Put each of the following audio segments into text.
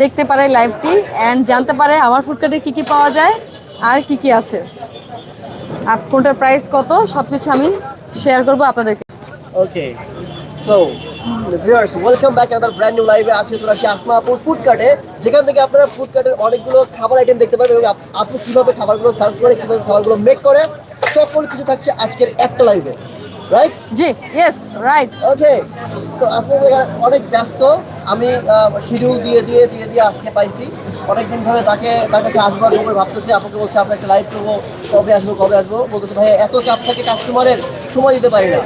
দেখতে পারে লাইভটি অ্যান্ড জানতে পারে আমার ফুডকার্টে কি কি পাওয়া যায় আর কি কি আছে। আর কোনটার প্রাইস কত সব কিছু আমি শেয়ার করব আপনাদেরকে। Okay so viewers welcome back another brand new লাইভে আছে তোরা সে আসমা আপুর ফুড কার্টে যেখান থেকে আপনারা ফুড কার্টের অনেকগুলো খাবার আইটেম দেখতে পারবেন এবং আপ- আপু কীভাবে খাবারগুলো সার্ভ করে, কীভাবে খাবারগুলো মেক করে সকল কিছু থাকছে আজকের একটা লাইভে রাইট জি ইয়েস রাইট ওকে তো আপু অনেক ব্যস্ত। আমি শিডিউল দিয়ে দিয়ে দিয়ে দিয়ে আজকে পাইছি। অনেকদিন ধরে তাকে তার কাছে আসব আসব করে ভাবতেছি আপুকে বলছি আপনার একটা লাইভ করব। কবে আসব কবে আসব? বলতেছে ভাই এত চাপ থাকে কাস্টমারের সময় দিতে পারি না।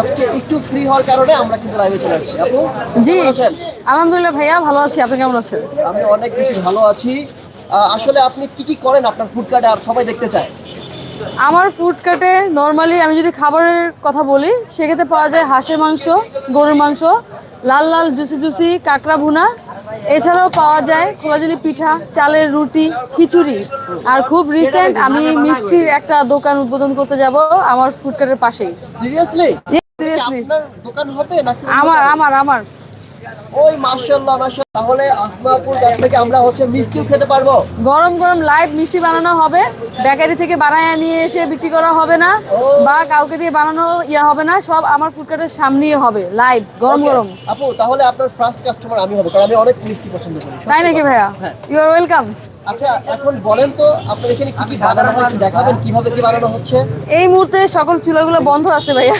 আজকে একটু ফ্রি হওয়ার কারণে আমরা কিন্তু লাইভে চলে আসছি। আপু জি আলহামদুলিল্লাহ ভাইয়া ভালো আছি। আপনি কেমন আছেন? আমি অনেক বেশি ভালো আছি। আসলে আপনি কি কি করেন আপনার ফুড কার্টে আর সবাই দেখতে চায়। আমার ফুড কার্টে নর্মালি আমি যদি খাবারের কথা বলি সেক্ষেত্রে পাওয়া যায় হাঁসের মাংস গরুর মাংস লাল লাল জুসি জুসি কাঁকড়া ভুনা। এছাড়াও পাওয়া যায় খোলাজলি পিঠা চালের রুটি খিচুড়ি। আর খুব রিসেন্ট আমি মিষ্টির একটা দোকান উদ্বোধন করতে যাব আমার ফুড কার্টের পাশেই। সিরিয়াসলি সিরিয়াসলি দোকান হবে নাকি আমার আমার আমার। ওই মাশাআল্লাহ মাশাআল্লাহ। তাহলে আসমাপুর কাছ থেকে আমরা হচ্ছে মিষ্টিও খেতে পারব। গরম গরম লাইভ মিষ্টি বানানো হবে। বেকারি থেকে বানায় নিয়ে এসে বিক্রি করা হবে না। বা কাউকে দিয়ে বানানো ইয়া হবে না। সব আমার ফুডকার্টের সামনেই হবে লাইভ গরম গরম। আপু তাহলে আপনার ফার্স্ট কাস্টমার আমি হব কারণ আমি অনেক মিষ্টি পছন্দ করি তাই নাকি ভাইয়া? ইউ আর ওয়েলকাম আচ্ছা এখন বলেন তো আপনার এখানে কি কি বানানো হয় দেখাবেন কীভাবে কি বানানো হচ্ছে। এই মুহূর্তে সকল চুলাগুলো বন্ধ আছে ভাইয়া।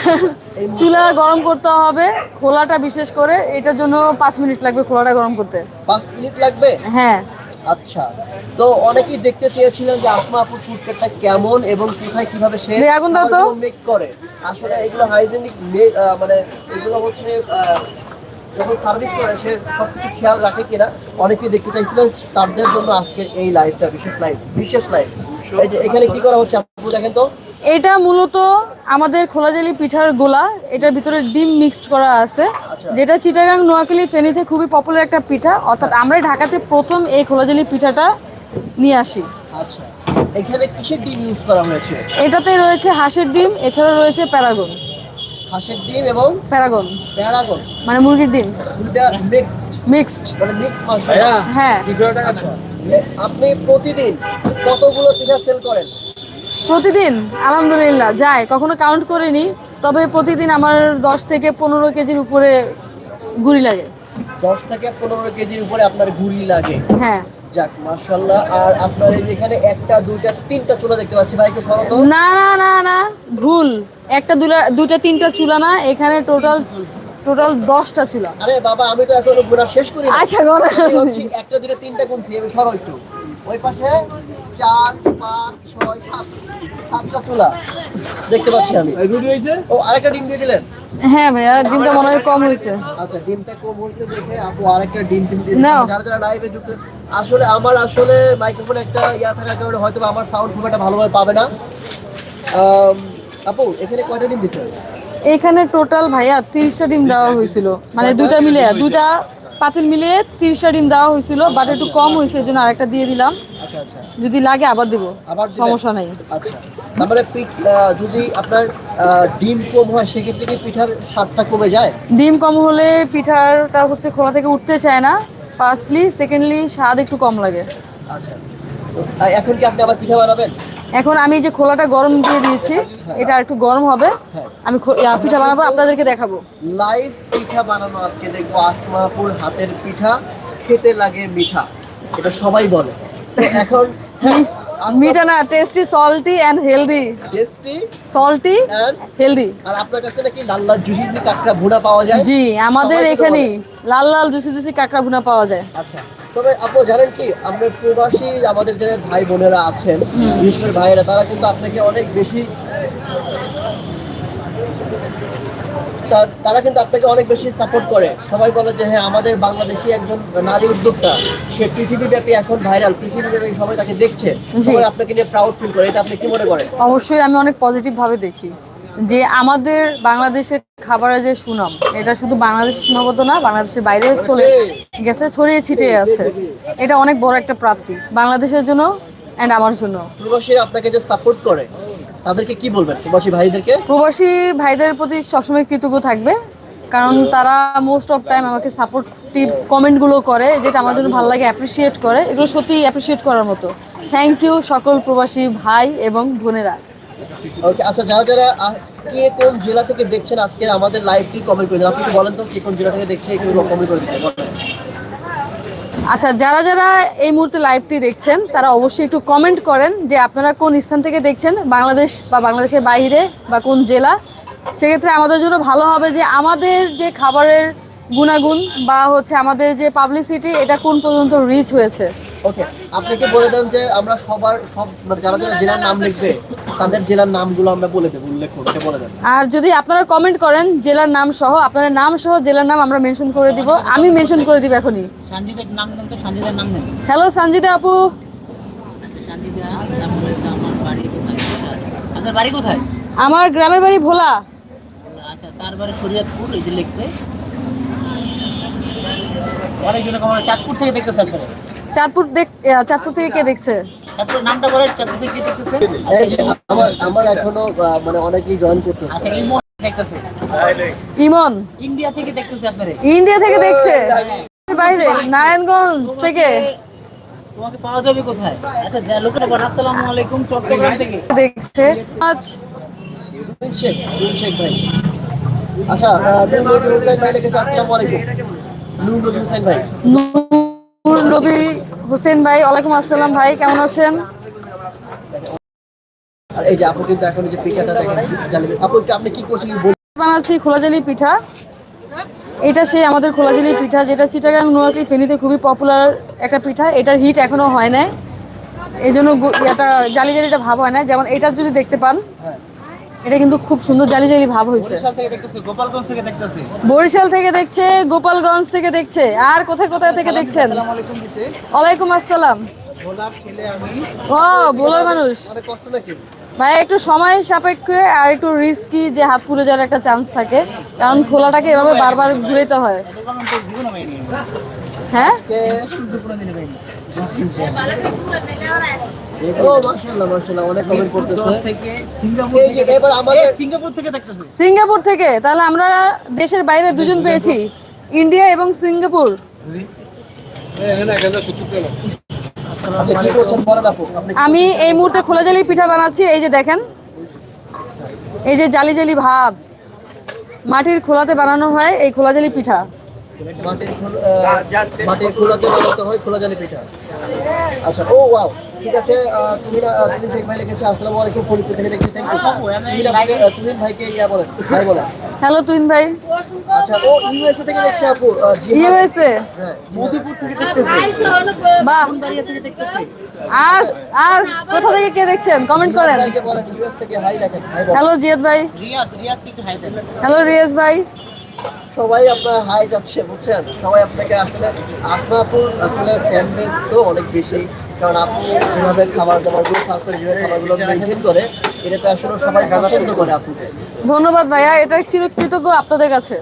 চুলা গরম করতে হবে খোলাটা বিশেষ করে এটার জন্য পাঁচ মিনিট লাগবে খোলাটা গরম করতে। পাঁচ মিনিট লাগবে? হ্যাঁ। আচ্ছা তো অনেকেই দেখতে চেয়েছিলেন যে আসমা আপুর কেমন এবং কোথায় কীভাবে সে আগুন দাও তো। মেক করে। আসলে এগুলো হাইজেনিক মানে এগুলো হচ্ছে যখন সার্ভিস করে সে সবকিছু খেয়াল রাখে কিনা অনেকেই দেখতে চাইছিলেন তাদের জন্য আজকের এই লাইভটা বিশেষ লাইভ বিশেষ লাইভ এই যে এখানে কি করা হচ্ছে আপু দেখেন তো। এটা মূলত আমাদের খোলাজালি পিঠার গোলা এটার ভিতরে ডিম মিক্সড করা আছে। আচ্ছা। যেটা চিটাগাং নোয়াখালী ফেনীতে খুবই পপুলার একটা পিঠা। অর্থাৎ আমরা ঢাকাতে প্রথম এই খোলাজালি পিঠাটা নিয়ে আসি। আচ্ছা। এখানে কিসের ডিম ইউজ করা হয়েছে? এটাতে রয়েছে হাঁসের ডিম এছাড়া রয়েছে প্যারাগন। হাঁসের ডিম এবং প্যারাগন। প্যারাগন। মানে মুরগির ডিম। দুটা মিক্সড মিক্সড মানে মিক্স মাংস। হ্যাঁ। আচ্ছা আপনি প্রতিদিন কতগুলো পিঠা সেল করেন? প্রতিদিন? আলহামদুলিল্লাহ যায় কখনো কাউন্ট করিনি তবে প্রতিদিন আমার দশ থেকে পনেরো কেজির উপরে গুড়ি লাগে। দশ থেকে পনেরো কেজির উপরে আপনার গুড়ি লাগে। হ্যাঁ। যাক মাশাআল্লাহ। আর আপনার এখানে একটা দুইটা তিনটা চুলা দেখতে পাচ্ছি। ভাইকে সরত না না না না ভুল। একটা দুলা দুইটা তিনটা চুলা না এখানে টোটাল টোটাল দশটা চুলা। আরে বাবা আমি তো এখনও গুণা শেষ করি আচ্ছা, গণা। একটা দুইটা তিনটা কোন আমি সরো একটু। ওই পাশে চার পাঁচ ছয় সাত সাতটা চুলা। দেখতে পাচ্ছি আমি। ও আরেকটা ডিম দিয়ে দিলেন? হ্যাঁ ভাইয়া ডিমটা মনে হয় কম হয়েছে। আচ্ছা ডিমটা কম হয়েছে দেখে আপু আরেকটা ডিম টিম দিয়ে যারা যারা লাইভে যুক্ত আসলে আমার আসলে মাইক্রোফোনে একটা ইয়া থাকার কারণে হয়তো আমার সাউন্ড খুব একটা ভালোভাবে পাবে না। আপু এখানে কয়টা ডিম দিচ্ছেন এখানে টোটাল ভাইয়া তিরিশটা ডিম দেওয়া হয়েছিল। মানে দুইটা মিলে দুইটা পাতিল মিলিয়ে তিরিশটা ডিম দেওয়া হয়েছিল বাট একটু কম হয়েছে এই জন্য আরেকটা দিয়ে দিলাম। আচ্ছা আচ্ছা। যদি লাগে আবার দিব আবার সমস্যা নেই। আচ্ছা। তারপরে পিঠ যদি আপনার ডিম কম হয় সেক্ষেত্রে কি পিঠার স্বাদটা কমে যায়? ডিম কম হলে পিঠারটা হচ্ছে খোলা থেকে উঠতে চায় না ফার্স্টলি সেকেন্ডলি স্বাদ একটু কম লাগে। আচ্ছা। এখন কি আপনি আবার পিঠা বানাবেন? এখন আমি যে খোলাটা গরম দিয়ে দিয়েছি এটা একটু গরম হবে। হ্যাঁ। আমি পিঠা বানাবো আপনাদেরকে দেখাবো। লাইভ পিঠা বানানো আজকে দেখব আসমাপুর হাতের পিঠা খেতে লাগে মিঠা। এটা সবাই বলে। এখন হ্যাঁ, মিঠা না tasty salty and healthy tasty salty And? Healthy আর আপনার কাছে নাকি লাল লাল জুসি কাঁকড়া ভুনা পাওয়া যায়? জি আমাদের লাল লাল জুসি জুসি কাঁকড়া ভুনা পাওয়া যায়। আচ্ছা তবে আপু জানেন কি? আমরা প্রবাসী আমাদের যারা ভাই বোনেরা আছেন বিশেষ করে ভাইয়েরা তারা কিন্তু আপনাকে অনেক বেশি তারা কিন্তু আপনাকে অনেক বেশি সাপোর্ট করে। সবাই বলে যে হ্যাঁ আমাদের বাংলাদেশি একজন নারী উদ্যোক্তা সে পৃথিবীব্যাপী এখন ভাইরাল পৃথিবীব্যাপী সবাই তাকে দেখছে। সবাই আপনাকে নিয়ে প্রাউড ফিল করে এটা আপনি কি মনে করেন? অবশ্যই আমি অনেক পজিটিভ ভাবে দেখি। যে আমাদের বাংলাদেশের খাবারের যে সুনাম এটা শুধু বাংলাদেশে সীমাবদ্ধ না বাংলাদেশের বাইরে চলে গেছে ছড়িয়ে ছিটিয়ে আছে। এটা অনেক বড় একটা প্রাপ্তি বাংলাদেশের জন্য অ্যান্ড আমার জন্য। প্রবাসীরা আপনাকে যে সাপোর্ট করে তাদেরকে কি বলবেন প্রবাসী ভাইদেরকে? প্রবাসী ভাইদের প্রতি সবসময় কৃতজ্ঞ থাকবে কারণ তারা মোস্ট অফ টাইম আমাকে সাপোর্টিভ কমেন্টগুলো করে যেটা আমার জন্য ভালো লাগে অ্যাপ্রিসিয়েট করে। এগুলো সত্যি অ্যাপ্রিসিয়েট করার মতো। থ্যাংক ইউ সকল প্রবাসী ভাই এবং বোনেরা। ওকে আচ্ছা যারা যারা কে কোন জেলা থেকে দেখছেন আজকে আমাদের লাইভটি কমেন্ট করে দিন। আপনি বলেন তো কে কোন জেলা থেকে দেখছে একটু কমেন্ট করে দিতে বলেন। আচ্ছা যারা যারা এই মুহূর্তে লাইভটি দেখছেন, তারা অবশ্যই একটু কমেন্ট করেন যে আপনারা কোন স্থান থেকে দেখছেন, বাংলাদেশ বা বাংলাদেশের বাইরে বা কোন জেলা। সেক্ষেত্রে আমাদের জন্য ভালো হবে যে আমাদের যে খাবারের গুণাগুণ বা হচ্ছে আমাদের যে পাবলিসিটি এটা কোন পর্যন্ত রিচ হয়েছে। ওকে আপনি কি বলে দেন যে আমরা সবার সব মানে যারা যারা জেলার নাম লিখবে তাদের জেলার নামগুলো আমরা বলে দেবো উল্লেখ এটা বলে দেন আর যদি আপনারা কমেন্ট করেন জেলার নাম সহ আপনাদের নাম সহ জেলার নাম আমরা মেনশন করে দিব। আমি মেনশন করে দিব এখনই। সঞ্জিতের নাম দেন তো সঞ্জিতের নাম দেন হ্যালো সঞ্জিতা আপু। সঞ্জিতা তো আমার বাড়ি কোথায়? আপনার বাড়ি কোথায়? আমার গ্রামের বাড়ি ভোলা। আচ্ছা তারপরে শরীয়তপুর এই যে লিখছে। অনেকজন আমার চাঁদপুর থেকে দেখতেছে আপনারা। চাঁদপুর দেখ চাঁদপুর থেকে কে দেখছে? চাঁদপুরের নামটা বলে চাঁদপুর থেকে কে দেখতেছে এই যে আমার আমার এখনও মানে অনেকেই জয়েন করতেছে। আচ্ছা ইমো দেখতেছে। ইমন? ইন্ডিয়া থেকে দেখতেছে আপনারা। ইন্ডিয়া থেকে দেখছে? বাইরে নারায়ণগঞ্জ থেকে। তোমাকে পাওয়া যাবে কোথায়? আচ্ছা যা লোকেরা বলেন আসসালামু আলাইকুম চট্টগ্রাম থেকে। দেখছে। আজ তুহিন শেখ তুহিন শেখ ভাই। আচ্ছা আহ, নূর ভাই লিখেছে আসসালামু আলাইকুম। নূর নবী ভাই। নূর নবী হোসেন ভাই ওয়ালাইকুম আসসালাম ভাই কেমন আছেন? আর এই যে আপু কিন্তু এখন যে পিঠাটা দেখেন জানবেন আপু আপনি কি করছেন। বানাচ্ছি খোলাজালি পিঠা। এটা সেই আমাদের খোলাজালি পিঠা যেটা চিটাগাং নোয়াখালী ফেনীতে খুবই পপুলার একটা পিঠা। এটার হিট এখনও হয় নাই। এই জন্য ইয়াটা জালি জালিটা ভাব হয় না যেমন এটা যদি দেখতে পান। হ্যাঁ। এটা কিন্তু খুব সুন্দর জালি জালি ভাব হয়েছে। বরিশাল থেকে দেখছে গোপালগঞ্জ থেকে দেখছে। আর কোথায় কোথায় থেকে দেখছেন? ওয়ালাইকুম আসসালাম। ও বলার মানুষ। ভাই একটু সময় সাপেক্ষে আর একটু রিস্কি যে হাত পুড়ে যাওয়ার একটা চান্স থাকে। কারণ খোলাটাকে এভাবে বারবার ঘুরাইতে হয়। হ্যাঁ? সিঙ্গাপুর থেকে এবার আমাদের এই সিঙ্গাপুর থেকে দেখতেছে। সিঙ্গাপুর থেকে? তাহলে আমরা দেশের বাইরে দুজন পেয়েছি। ইন্ডিয়া এবং সিঙ্গাপুর। আচ্ছা আমি এই মুহূর্তে খোলা জালি পিঠা বানাচ্ছি এই যে দেখেন। এই যে জালি জালি ভাব। মাটির খোলাতে বানানো হয় এই খোলা জালি পিঠা। মাটির মাটির খোলাতে বানাতে হয় খোলা জালি পিঠা। আচ্ছা ও ওয়াও ঠিক আছে তুমি না তুমি শেখ ভাই লিখেছে আসসালামু আলাইকুম ফরিদপুর থেকে লিখেছে থ্যাংক ইউ তুমি ভাইকে ইয়া বলেন ভাই বলেন। হ্যালো তুহিন ভাই। আচ্ছা ও ইউএসএ থেকে লিখছে আপু। ইউএসএ? হ্যাঁ মধুপুর থেকে দেখতেছে। বাহ। থেকে দেখতেছে? আর আর কোথা থেকে কে দেখছেন? কমেন্ট করেন। ইউএস থেকে হাই লেখেন হ্যালো জিয়াদ ভাই। রিয়াজ রিয়াজ কি হাই দেন। হ্যালো রিয়াজ ভাই। সবাই আপনার হাই যাচ্ছে বুঝছেন? সবাই আপনাকে আসলে আসমাপুর আসলে ফ্যান বেস তো অনেক বেশি। কারণ আপনি যেভাবে খাবার দাবারগুলো সার্ভ করে যেভাবে খাবারগুলো মেনটেন করে এটাতে আসলে সবাই পছন্দ করে আপনাকে। ধন্যবাদ ভাইয়া এটা চিরকৃতজ্ঞ আপনাদের কাছে।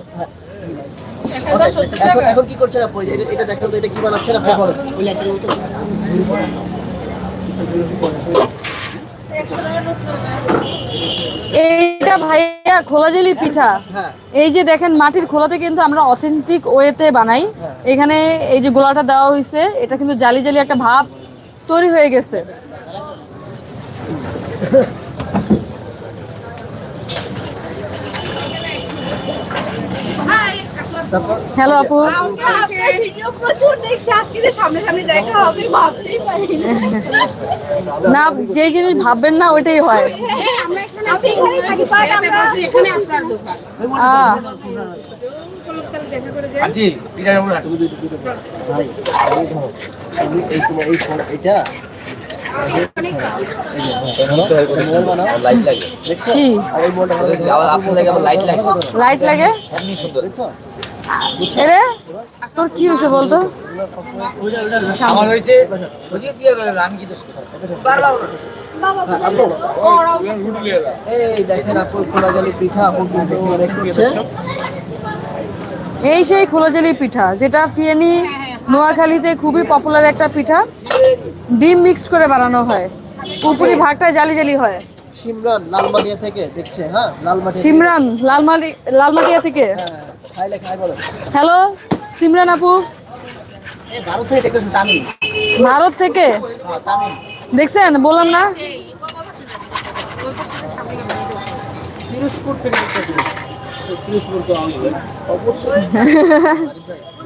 Okay, এখন এখন কি করছেন আপু এটা এটা দেখেন তো এটা কি বানাচ্ছেন আপনি বলেন। এইটা ভাইয়া খোলা জেলি পিঠা। হ্যাঁ। এই যে দেখেন মাটির খোলাতে কিন্তু আমরা অথেন্টিক ওয়েতে বানাই। হ্যাঁ। এখানে এই যে গোলাটা দেওয়া হয়েছে এটা কিন্তু জালি জালি একটা ভাব তৈরি হয়ে গেছে তারপর হ্যালো আপু আপনার ভিডিও প্রচুর দেখছি আজকে যে সামনে সামনে দেখা হবে ভাবতেই আপু। না যে জিনিস ভাববেন না ওইটাই হয়। এটা লাইট লাগে। লাইট লাগে। এমনি সুন্দর। দেখছ? এরে তোর কি হয়েছে বলতো? আমার হয়েছে সজীব বিয়ে করে আমি কি দোষ করছি? এই- এই দেখেন আপু খোলা পিঠা আপু কিন্তু অনেক করছে। এই সেই খোলাজালি পিঠা যেটা ফিয়ানি নোয়াখালীতে খুবই পপুলার একটা পিঠা। ডিম মিক্সড করে বানানো হয়। উপরি ভাগটা জালি জালি হয়। সিমরান লালমাটিয়া থেকে দেখছে হ্যাঁ? লালমাটিয়া সিমরান লালমাটি লালমাটিয়া থেকে। হ্যাঁ হ্যালো সিমরান আপু। ভারত থেকে ভারত থেকে? হ্যাঁ দেখছেন? বললাম না? থেকে অবশ্যই।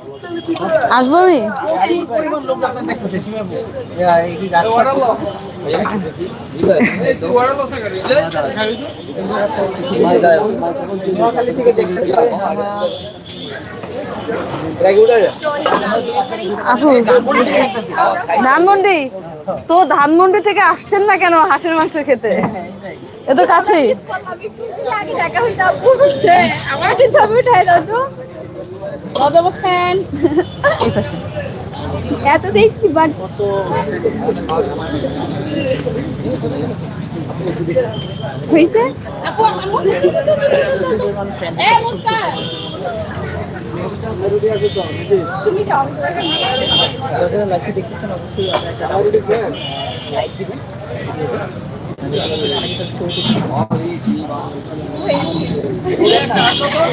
আসব আমি? ধানমন্ডি? তো ধানমন্ডি থেকে আসছেন না কেন হাঁসের মাংস খেতে? এ তো কাছেই। আমি একটু আগে দেখা হইতো আমার ছবি অবস্থান এই পাশে। এত দেখছি বাট হয়েছে তুমি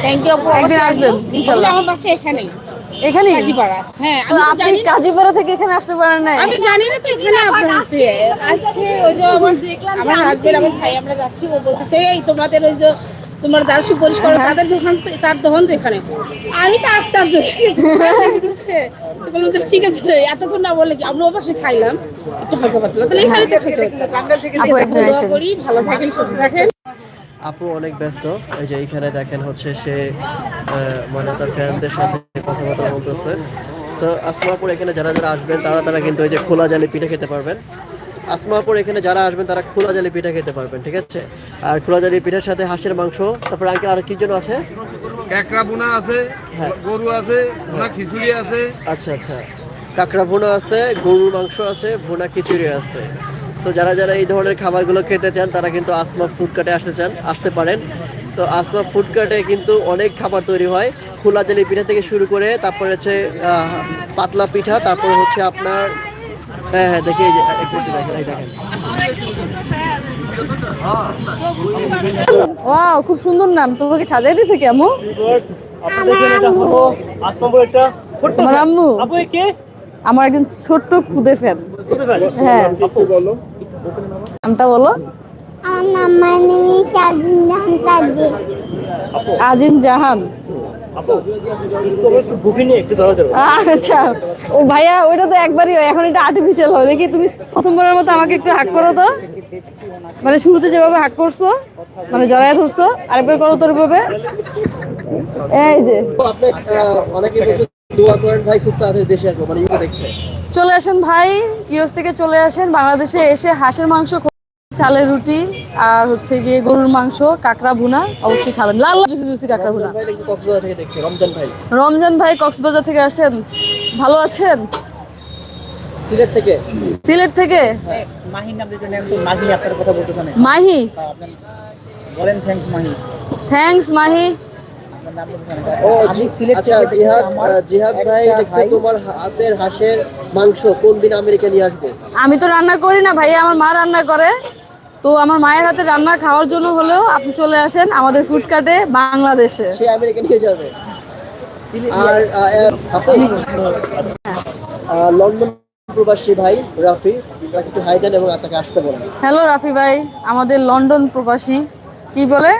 থ্যাংক ইউ একদিন আসবেন ইনশাল্লাহ। আমার বাসা এখানেই। এখানেই? কাজীপাড়া। হ্যাঁ আমি তো আপনি কাজীপাড়া থেকে এখানে আসতে পারেন নাই? আমি জানি না তো এখানে আপনার আজকে ওই যে আমার আমার হাজবেন্ড আমার ভাই আমরা যাচ্ছি ও বলতেছে এই তোমাদের ওই যে তোমার যার সুপারিশ করো তাদের দোকান তার দোকান তো এখানে। আমি তো আশ্চর্য গেছি। ঠিক আছে তো বললাম তো ঠিক আছে এতক্ষণ না বলে কি আমরা ও খাইলাম একটু হালকা পাতলা। তাহলে এখানে তো খাইতে আপু একদিন দোয়া আসেন। করি ভালো থাকেন সুস্থ থাকেন। আপু অনেক ব্যস্ত। এই যে এখানে দেখেন হচ্ছে সে মানে তার ফ্যানদের সাথে কথা কথা বলতেছে তো আসমাপুর এখানে যারা যারা আসবেন তারা তারা কিন্তু এই যে খোলা জালি পিঠা খেতে পারবেন। আসমাপুর এখানে যারা আসবেন তারা খোলা জালি পিঠা খেতে পারবেন ঠিক আছে? আর খোলা জালি পিঠার সাথে হাঁসের মাংস তারপর আঙ্কেল আর কি জন্য আছে? ক্যাকড়া বোনা আছে হ্যাঁ। গরু আছে ভুনা খিচুড়ি আছে। আচ্ছা আচ্ছা। কাঁকড়া ভুনা আছে গরুর মাংস আছে ভুনা খিচুড়ি আছে। তো যারা যারা এই ধরনের খাবারগুলো খেতে চান তারা কিন্তু আসমা ফুড কার্টে আসতে চান আসতে পারেন। তো আসমা ফুড কার্টে কিন্তু অনেক খাবার তৈরি হয়। খোলা জালি পিঠা থেকে শুরু করে তারপরে হচ্ছে আহ, পাতলা পিঠা তারপরে হচ্ছে আপনার হ্যাঁ হ্যাঁ দেখি এই যে একটু দেখেন এই দেখেন। ওয়াও, খুব সুন্দর নাম। তোমাকে সাজাই দিছে কেমন আমার একজন ছোট্ট খুদে ফ্যান। হ্যাঁ। নামটা বলো। আমার নাম মানে সাজিন জাহান কাজী। আজিন জাহান। আচ্ছা ও ভাইয়া ওইটা তো একবারই হয় এখন এটা আর্টিফিশিয়াল হয়। দেখি তুমি প্রথমবারের মতো আমাকে একটু হাক করো তো। মানে শুরুতে যেভাবে হাক করছ মানে জড়ায় ধরছো আরেকবার করো তোর ভাবে এই যে। তো আপনি আহ, অনেকে দোয়া করেন ভাই খুব তাড়াতাড়ি দেশে আসব মানে ইউকে দেখছে চলে আসেন ভাই ইউএস থেকে চলে আসেন বাংলাদেশে এসে হাঁসের মাংস চালের রুটি আর হচ্ছে গিয়ে গরুর মাংস কাঁকড়া ভুনা অবশ্যই খাবেন। লাল লাল জুসি জুসি কাঁকড়া ভুনা। রমজান ভাই কক্সবাজার থেকে রমজান ভাই। কক্সবাজার থেকে আসেন। ভালো আছেন? সিলেট থেকে? সিলেট থেকে? মাহির নাম দিতে নেন তো মাহি আপনার কথা বলতে জানেন। মাহি? আপনি বলেন থ্যাঙ্কস মাহি। থ্যাঙ্কস মাহি। আপনার নাম বলতে জানেন। ও আমি জি- সিলেট আচ্ছা জিহাদ জিহাদ ভাই দেখছে তোমার হাতের হাঁসের মাংস কোন দিন আমেরিকা নিয়ে আসব? আমি তো রান্না করি না ভাই আমার মা রান্না করে। তো আমার মায়ের হাতে রান্না খাওয়ার জন্য হলেও আপনি চলে আসেন আমাদের ফুড কার্টে বাংলাদেশে। সে আমেরিকা নিয়ে যাবে। আর লন্ডন প্রবাসী ভাই রাফি একটু হাই দেন এবং তাকে আসতে বলেন। হ্যালো রাফি ভাই আমাদের লন্ডন প্রবাসী। কি বলে?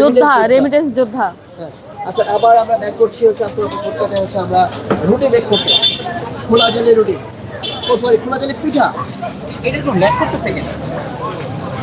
যোদ্ধা রেমিটেন্স যোদ্ধা। হ্যাঁ আচ্ছা আবার আমরা ব্যাক করছি হচ্ছে আপনার ফুটকাটে হচ্ছে আমরা রুটি বেক করতে। খোলা জেলে রুটি। ও সরি খোলা জেলে পিঠা। এটা একটু ল্যাক করতেছে কেন?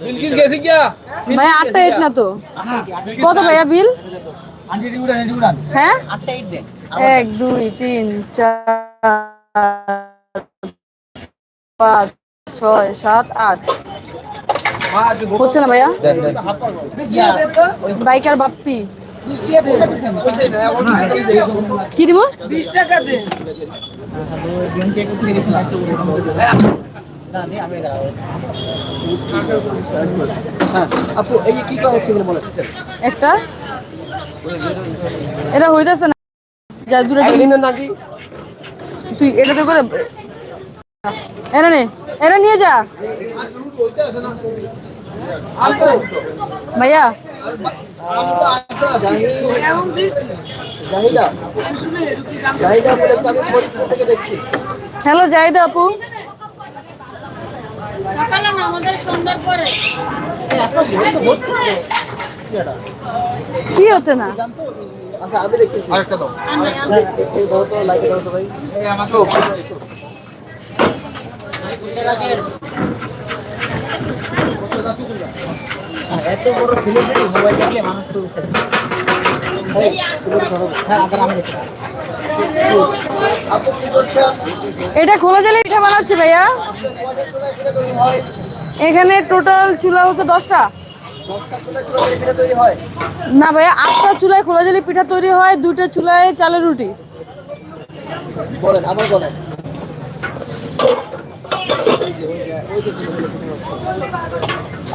ভাইয়া আটটা এইট না তো? কত ভাইয়া বিল হ্যাঁ? এক দুই তিন চার পাঁচ ছয় সাত আট। হচ্ছে না ভাইয়া? Yeah, biker Bappi. কি দিব? হ্যাঁ আপু এই কি করা হচ্ছে এখানে বলেন। একটা? এটা হইতেছে না। যা দূরে তুই করে নে এটা নিয়ে যা। ভাইয়া। জাহি- জাহিদা জাহিদা বলে আমি ফরিদপুর থেকে দেখছি হ্যালো জাহিদা আপু কি হচ্ছে না? আচ্ছা আমি দেখতেছি। আরেকটা দাও। এই- এই তো লাইকে ধরো তো ভাই এত বড় সেলিব্রিটি মোবাইল দেখলে মানুষ তো হ্যাঁ আমি দেখি করছেন এটা খোলা জলে পিঠা বানাচ্ছি ভাইয়া? এখানে টোটাল চুলা হচ্ছে দশটা। না ভাইয়া, আটটা চুলায় খোলা জলে পিঠা তৈরি হয় দুটো চুলায় চালের রুটি। বলেন বলেন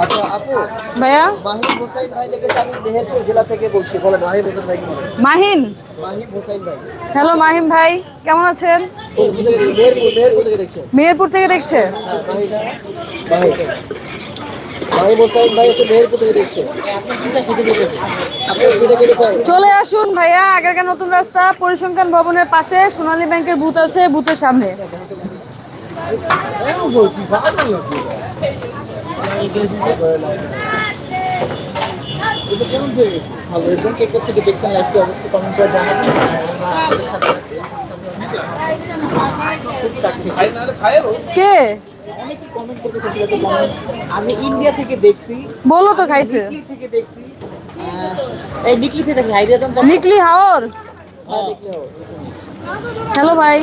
আচ্ছা আপু ভাইয়া? মাহিম হোসাইন ভাই লেগেছে আমি মেহেরপুর জেলা থেকে বলছি। বলেন মাহিম হোসেন ভাই কি মাহিন? মাহিম ভাই। হ্যালো মাহিম ভাই কেমন আছেন? মেহেরপুর থেকে দেখছে। হ্যাঁ চলে আসুন ভাইয়া আগেরকার নতুন রাস্তা পরিসংখ্যান ভবনের পাশে সোনালী ব্যাংকের বুথ আছে বুথের সামনে। কে। আমি ইন্ডিয়া থেকে দেখছি। বলো তো খাইছে। নিকলি থেকে দেখছি। এই নিকলি থেকে নিকলি হাওর? হ্যাঁ হ্যালো ভাই।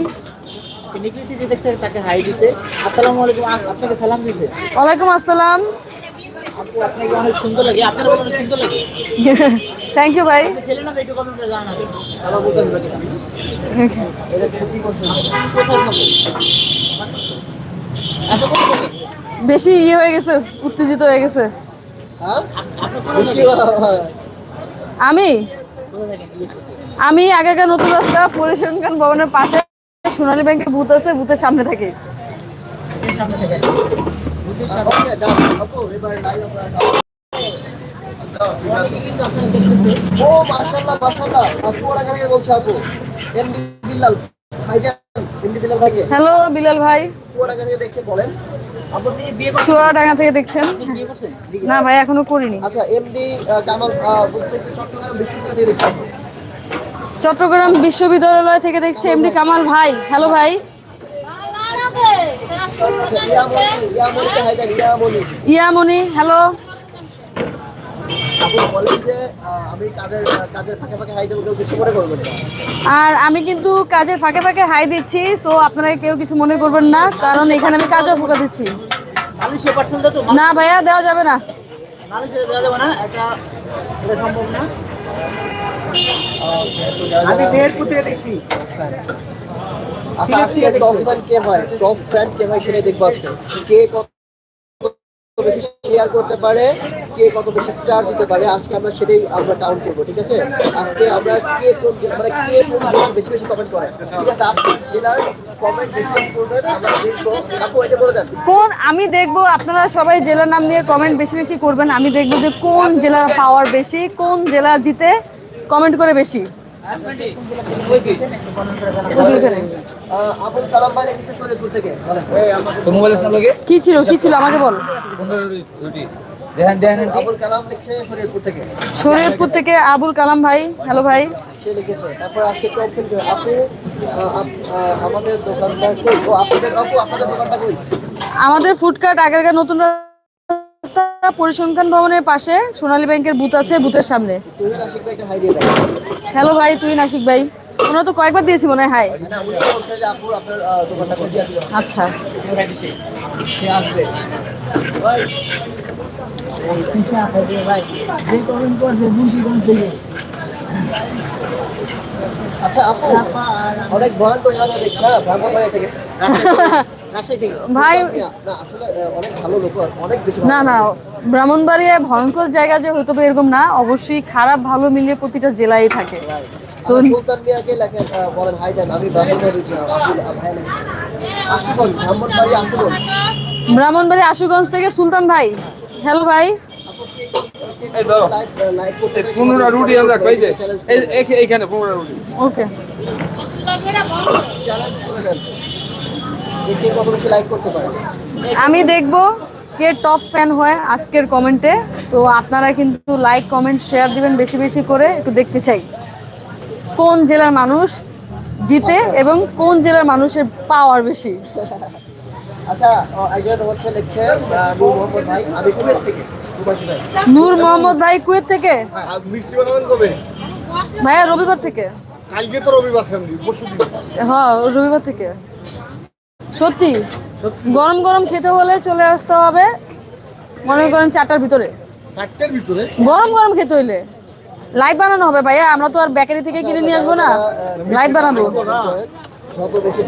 নিকলি থেকে দেখছে তাকে হাই দিছে। আসসালামু আলাইকুম আপনাকে সালাম দিছে। ওয়ালাইকুম আসসালাম। আপু আপনাকে অনেক সুন্দর লাগে। আপনার অনেক সুন্দর লাগে। থ্যাংক ইউ ভাই। ছেলে না একটু কমেন্ট করে জানাবেন আবার বলতে দেবে এটা কি করছেন? কোথায় থাকো এত কত করে? বেশি ইয়ে হয়ে গেছে উত্তেজিত হয়ে গেছে। হ্যাঁ? আমি। আমি আগেকার নতুন রাস্তা পরিসংখ্যান ভবনের পাশে সোনালী ব্যাংকের বুথ আছে বুথের সামনে থাকি। থেকে ও মাশাআল্লাহ মাশাআল্লাহ। আপু কাকে বলছে আপু। এমডি বিল্লাল ভাইজান এমডি বিল্লাল ভাইকে। হ্যালো বিলাল ভাই। কাকে দেখছে বলেন। চুয়াডাঙ্গা থেকে দেখছেন। না ভাই এখনও করিনি। আচ্ছা এমডি কামাল চট্টগ্রাম বিশ্ববিদ্যালয় থেকে দেখছে চট্টগ্রাম বিশ্ববিদ্যালয় থেকে দেখছে এমডি কামাল ভাই। হ্যালো ভাই। ইয়ামনি হ্যালো আর আমি কিন্তু কাজের ফাঁকে ফাঁকে হাই দিচ্ছি সো আপনারা কেউ কিছু মনে করবেন না, কারণ এখানে আমি কাজও ফোকা দিচ্ছি। না ভাইয়া, দেওয়া যাবে না। দেওয়া যাবে না। আমি মেহেরপুর থেকে দেখছি fan। আচ্ছা আজকে টপ ফ্যান কে হয় টপ ফ্যান কে হয় সেটাই দেখব আজকে কে কত বেশি শেয়ার করতে পারে, কে কত বেশি স্টার দিতে পারে, আজকে আমরা সেটাই আমরা কাউন্ট করব, ঠিক আছে? আজকে আমরা কে কোন মানে কে কোন বেশি বেশি কমেন্ট করে? ঠিক আছে, আপনি জেলার কমেন্ট দেখব। কোন আমি দেখব, আপনারা সবাই জেলার নাম নিয়ে কমেন্ট বেশি বেশি করবেন। আমি দেখব যে কোন জেলার পাওয়ার বেশি, কোন জেলা জিতে কমেন্ট করে বেশি। কি ছিল? কি ছিল? আমাকে বল। শরীয়তপুর থেকে আবুল কালাম ভাই। হ্যালো ভাই। সে লিখেছে তারপর আজকে আপু আমাদের দোকানটা কই? আপনাদের আপু আপনাদের দোকানটা কই? আমাদের ফুডকার্ট আগেরকার নতুন রাস্তা পরিসংখ্যান ভবনের পাশে সোনালী ব্যাংকের বুথ আছে বুথের সামনে। হ্যালো ভাই তুই নাসিক ভাই। ওনারা তো কয়েকবার দিয়েছি মনে হয় হাই আচ্ছা। আচ্ছা আপু অনেক ভয়ঙ্কর জায়গা দেখছি হ্যাঁ? ব্রাহ্মণবাড়িয়া থেকে। ভাই না আসলে আহ, অনেক ভালো লোক অনেক বেশি না না ভয়ঙ্কর জায়গা যে হয়তো বা এরকম না অবশ্যই খারাপ ভালো মিলিয়ে প্রতিটা জেলায় থাকে। আমি ব্রাহ্মণবাড়ি আশুগঞ্জ থেকে সুলতান ভাই। হ্যালো ভাই। এইখানে ওকে চ্যালেঞ্জ করে দেন যে কে কত বেশি লাইক করতে পারে? আমি দেখব কে টপ ফ্যান হয় আজকের কমেন্টে তো আপনারা কিন্তু লাইক কমেন্ট শেয়ার দিবেন বেশি বেশি করে একটু দেখতে চাই। কোন জেলার মানুষ জিতে এবং কোন জেলার মানুষের পাওয়ার বেশি? আচ্ছা আহ, একজন হচ্ছে লিখছে নূর মোহাম্মদ ভাই আমি কুয়েত থেকে নূর মোহাম্মদ ভাই কুয়েত থেকে? মিষ্টি বানাবেন কবে? ভাইয়া রবিবার থেকে। কালকে তো রবিবার হ্যাঁ রবিবার থেকে। সত্যি? গরম গরম খেতে হলে চলে আসতে হবে মনে করেন চারটার ভিতরে। চারটের ভিতরে? গরম গরম খেতে হইলে। লাইট বানানো হবে ভাইয়া আমরা তো আর বেকারি থেকে কিনে নিয়ে আসব না। লাইট বানাবো।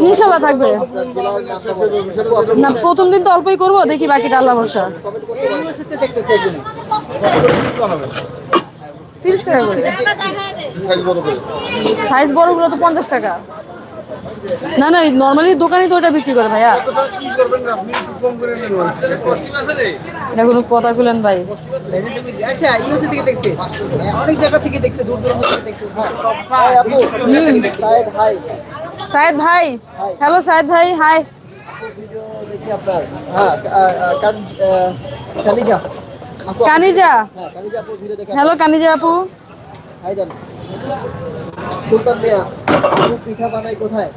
ইনশাল্লাহ থাকবে। না প্রথম দিন তো অল্পই করব দেখি বাকিটা আল্লাহ ভরসা। তিরিশ টাকা করে। সাইজ বড় করে সাইজ বড়গুলো তো পঞ্চাশ টাকা। না না নর্মালি দোকানে তো ওটা বিক্রি করে ভাইয়া। এটা কোনো কথা খুলেন ভাই। আচ্ছা সায়েদ ভাই হ্যালো সায়েদ ভাই হাই। কানিজা। হ্যাঁ হ্যালো কানিজা আপু। হাই সুলতান মিয়া পিঠা বানাই কোথায়?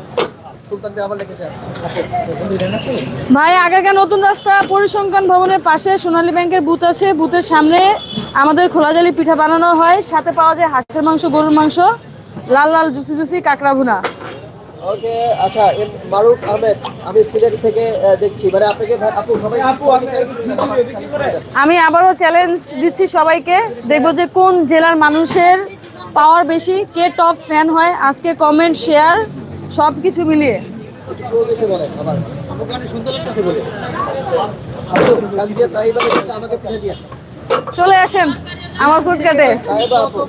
ভাই আগেরকার নতুন রাস্তা পরিসংখ্যান ভবনের পাশে সোনালী ব্যাংকের বুথ আছে। বুথের সামনে আমাদের খোলাজালি পিঠা বানানো হয়। সাথে পাওয়া যায় হাঁসের মাংস গরুর মাংস লাল লাল জুসি জুসি কাঁকড়া ভুনা। ওকে আচ্ছা মারুফ আহমেদ আমি সিলেট থেকে দেখছি। মানে আপনাকে আপু সবাই আমি আবারও চ্যালেঞ্জ দিচ্ছি সবাইকে। দেখব যে কোন জেলার মানুষের পাওয়ার বেশি কে টপ ফ্যান হয়। আজকে কমেন্ট শেয়ার সব কিছু মিলিয়ে। চলে আসেন আমার ফুড কাটে তাইবা আপু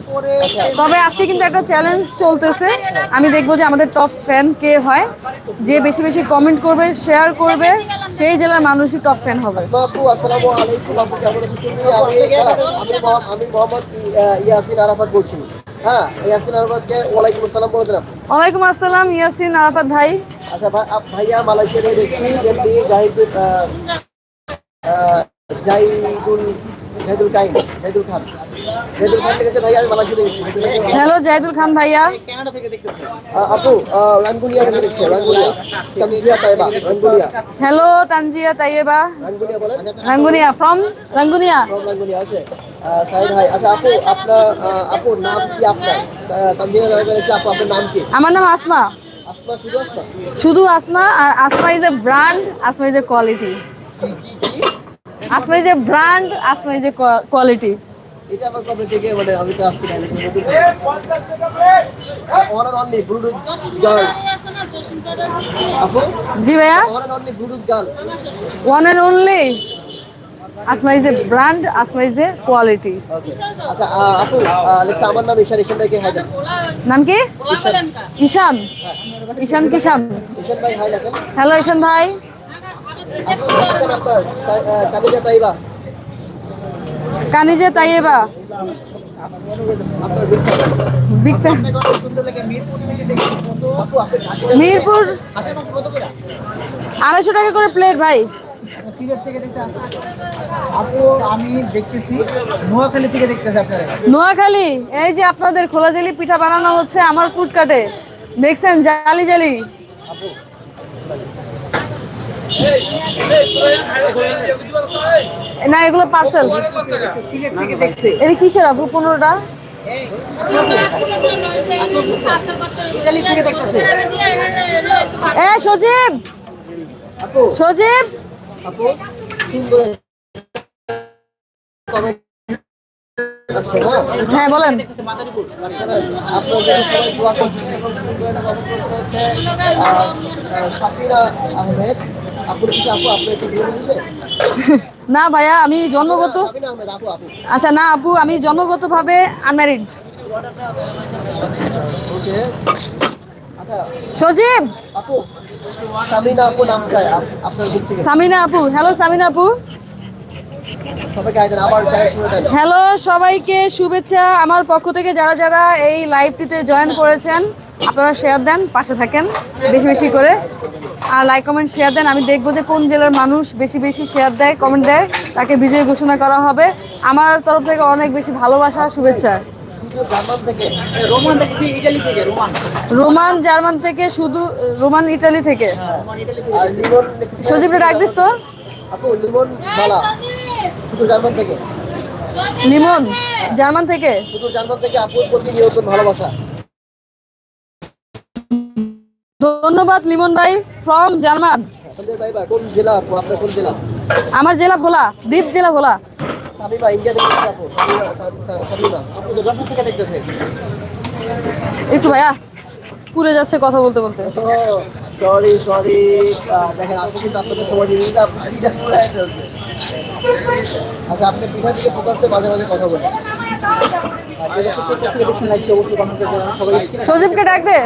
আচ্ছা তবে আজকে কিন্তু একটা চ্যালেঞ্জ চলতেছে। আমি দেখব যে আমাদের টপ ফ্যান কে হয়, যে বেশি বেশি কমেন্ট করবে শেয়ার করবে, সেই জেলার মানুষই টপ ফ্যান হবে। আমি মোহাম্মদ- আরাফাত বলছি। হ্যাঁ ইয়াসিন আরাফাতকে ওয়ালাইকুম আসসালাম বলে দিলাম। ওয়ালাইকুম আসসালাম ইয়াসিন আরাফাত ভাই। আচ্ছা ভাই ভাইয়া মালয়েশিয়া থেকে দেখছি এমডি জাহিদুল জাহিদুল জাহিদুল কাইন জাহিদুল খান। জাহিদুল খান লিখেছে ভাইয়া আমি মালয়েশিয়া থেকে দেখছি। হ্যালো জাহিদুল খান ভাইয়া। কানাডা থেকে দেখতেছে। আহ, আপু রাঙ্গুলিয়া থেকে দেখছি রাঙ্গুলিয়া। কামজিয়া তাইবা রাঙ্গুলিয়া। হ্যালো তানজিয়া তাইয়েবা। রাঙ্গুলিয়া বলেন। রাঙ্গুনিয়া ফ্রম রাঙ্গুনিয়া? রাঙ্গুলিয়া আছে। আচ্ছা আমার নাম আসমা। শুধু আসমা? আর Asma is a brand Asma is a quality Asma is a brand Asma is a quality এটা আবার কবে থেকে? মানে আমি তো আজকে জানি অনার অনলি ব্লুটুথ গার্ল আপু? জি ভাইয়া? Owner only Bluetooth girl one and only Asma is a brand Asma is a quality আচ্ছা আপু আমার নাম ঈশান ঈশান ভাইকে হাই নাম কি? ঈশান। ঈশান। কিষান ঈশান ভাই হাই লেখেন হ্যালো ঈশান ভাই। কামিজা তাইবা। কানিজে লাগে? মিরপুর আড়াইশো টাকা করে প্লেট ভাই। সিলেট থেকে দেখতে আপু আমি দেখতেছি নোয়াখালী থেকে দেখতেছি আপনারা। নোয়াখালী এই যে আপনাদের খোলা খোলাজালি পিঠা বানানো হচ্ছে আমার ফুড কাটে দেখছেন জালি জালি। না এগুলো পার্সেল সিলেট থেকে দেখছে। এটা কিসের আপু পনেরোটা? এ সজীব! সজীব! আপু সুন্দর হ্যাঁ। বলেন। হচ্ছে না ভাইয়া আমি জন্মগত আচ্ছা না আপু আমি জন্মগতভাবে আনম্যারিড ওকে আচ্ছা। সজীব! আপু সামিনা আপু নামটা আপ- আপনার সামিনা আপু হ্যালো সামিনা আপু। হ্যালো সবাইকে শুভেচ্ছা। আমার পক্ষ থেকে যারা যারা এই লাইভটিতে জয়েন করেছেন আপনারা শেয়ার দেন পাশে থাকেন বেশি বেশি করে। আর লাইক কমেন্ট শেয়ার দেন। আমি দেখব যে কোন জেলার মানুষ বেশি বেশি শেয়ার দেয় কমেন্ট দেয়। তাকে বিজয়ী ঘোষণা করা হবে। আমার তরফ থেকে অনেক বেশি ভালোবাসা শুভেচ্ছা। রোমান দেখছি ইটালি থেকে রোমান। রোমান জার্মান থেকে শুধু রোমান ইটালি থেকে? লিমন সজীবটা ডাক দিস তো। লিমন জার্মান থেকে? জার্মান থেকে? শুধু জার্মান থেকে আপুর প্রতি ভালোবাসা। ধন্যবাদ লিমন ভাই ফ্রম জার্মান। আমার জেলা ভোলা দ্বীপ জেলা ভোলা। ইন্ডিয়া থেকে আপু সামিমা সা- সা- সামিমা আপু তো যশোর থেকে দেখতেছে একটু ভাইয়া পুড়ে যাচ্ছে কথা বলতে বলতে। সরি সরি দেখেন আপু কিন্তু আপনাদের সময় দিয়ে দিলে আপনি পিঠা পুরাই ফেলছে আচ্ছা আপনি পিঠা থেকে ফোকাসতে মাঝে মাঝে কথা বলেন। সজীবকে ডাক দে।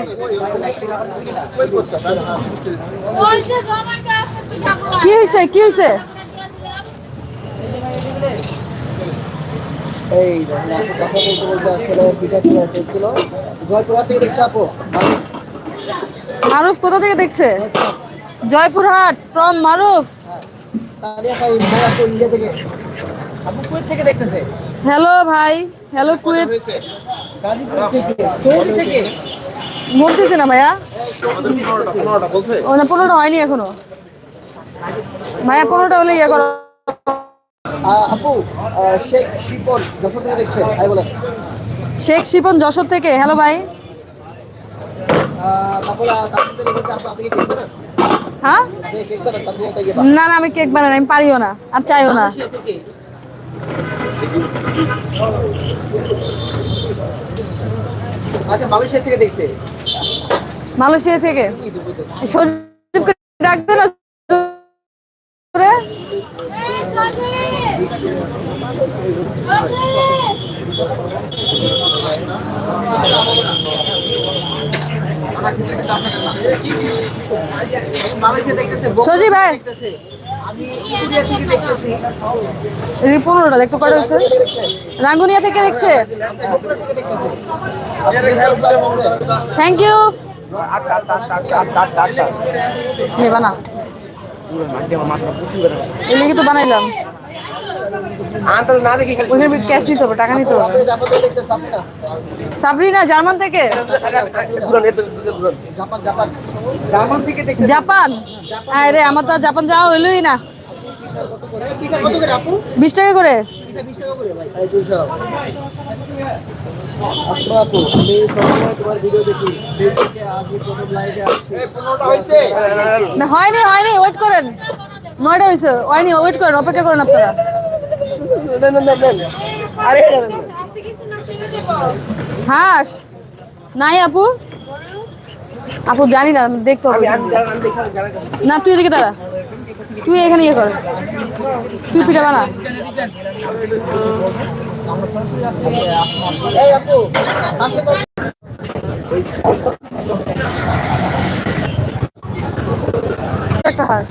কি হয়েছে কি হয়েছে এই দেখেন আপু কথা বলতে বলতে আসলে পিঠা জয়পুরহাট থেকে দেখছে আপু? মারুফ কোথা থেকে দেখছে? জয়পুরহাট ফ্রম মারুফ। হ্যালো ভাই হ্যালো কুয়েত গাজীপুর থেকে। সৌদি থেকে। বলতেছি না ভাইয়া। বলছে। ও না পনেরোটা হয়নি এখনও। ভাইয়া পনেরোটা হলে ইয়ে করো। আপু শেখ শিপন যশোর থেকে দেখছেন? ভাই বলেন। শেখ শিপন যশোর থেকে হ্যালো ভাই। হ্যাঁ? না না আমি কেক বানাই আমি পারিও না আর চাইও না। মালয়েশিয়া থেকে আচ্ছা মালয়েশিয়া থেকে দেখছে। মালয়েশিয়া থেকে? সজীবকে ডাক সজীব ভাই। পনেরোটা দেখতে কটা হয়েছে? রাঙ্গুনিয়া থেকে দেখছে? থ্যাংক ইউ নে। বানা এই লিগে তো বানাইলাম। ওখানে ক্যাশ নিতে হবে টাকা নিতে হবে। সাবরিনা জার্মান থেকে? Japan Japan. জার্মান থেকে জাপান? আরে আমার তো আর জাপান যাওয়া হইলই না। বিশ টাকা করে? হয়নি হয়নি ওয়েট করেন। নয়টা হয়েছে হয়নি ওয়েট করেন, অপেক্ষা করেন আপনারা। হাঁস, নাই আপু? আপু জানি না দেখতে হবে না, তুই এদিকে দাঁড়া। তুই এখানে ইয়ে কর। তুই পিঠা বানা। একটা হাঁস।